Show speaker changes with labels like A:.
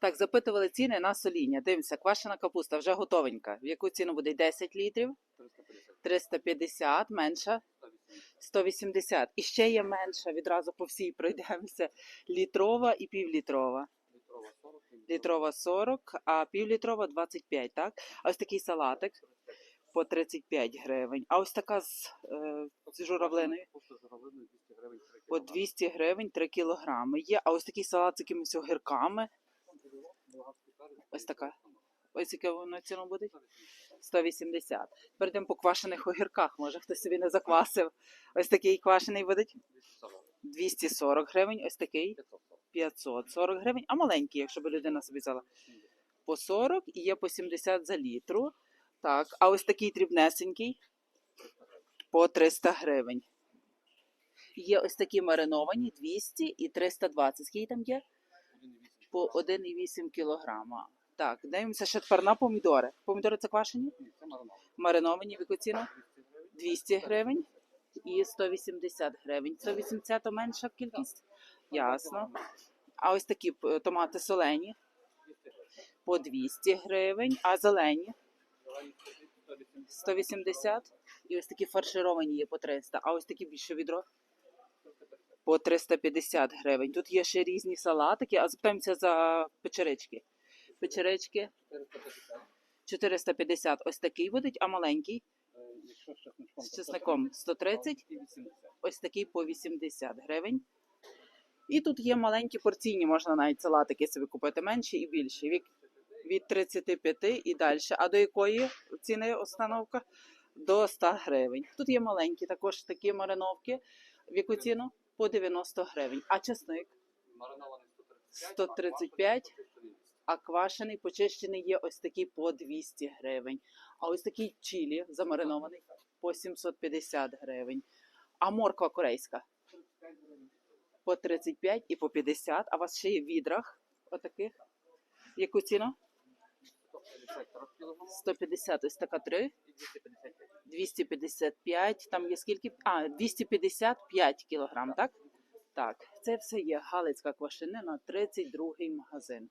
A: Так, запитували ціни на соління. Дивимося, квашена капуста вже готовенька. В яку ціну буде? 10 літрів? 350, менша 180. І ще є менша, відразу по всій пройдемося. Літрова і півлітрова. Літрова 40, а півлітрова 25, так? А ось такий салатик по 35 гривень. А ось така з, е, з журавлиною по 200 гривень 3 кілограми. Є, а ось такий салат з якимись огірками. Ось така. Ось яке воно ціну буде? 180. Перейдемо по квашених огірках. Може хтось собі не заквасив. Ось такий квашений буде 240 гривень, ось такий 540 гривень, а маленький, якщо б людина собі взяла. По 40 і є по 70 за літру. Так, а ось такий дрібнесенький по 300 гривень. Є ось такі мариновані 200 і 320. Скільки там є? По 1,8 кілограма. Так, дивимося ще тепер на помідори. Помідори це квашені? Мариновані в яку ціну? 200 гривень і 180 гривень. 180 то менша кількість? Ясно. А ось такі е, томати солені по 200 гривень, а зелені 180. І ось такі фаршировані є по 300. А ось такі більше відро по 350 гривень. Тут є ще різні салатики, а запитаємося за печерички. Печерички 450. Ось такий буде, а маленький з чесником 130, ось такий по 80 гривень. І тут є маленькі порційні, можна навіть салатики собі купити менші і більші. Від, від 35 і далі. А до якої ціни установка? До 100 гривень. Тут є маленькі також такі мариновки. В яку ціну? По 90 гривень. А чесник 135, а квашений, почищений є ось такий по 200 гривень. А ось такий чилі замаринований по 750 гривень. А морква корейська по 35 і по 50. А у вас ще є в відрах отаких. Яку ціну? 150, ось така 3. 255, там є скільки? А, 255 кілограм, так? Так, це все є Галицька квашенина, 32-й магазин.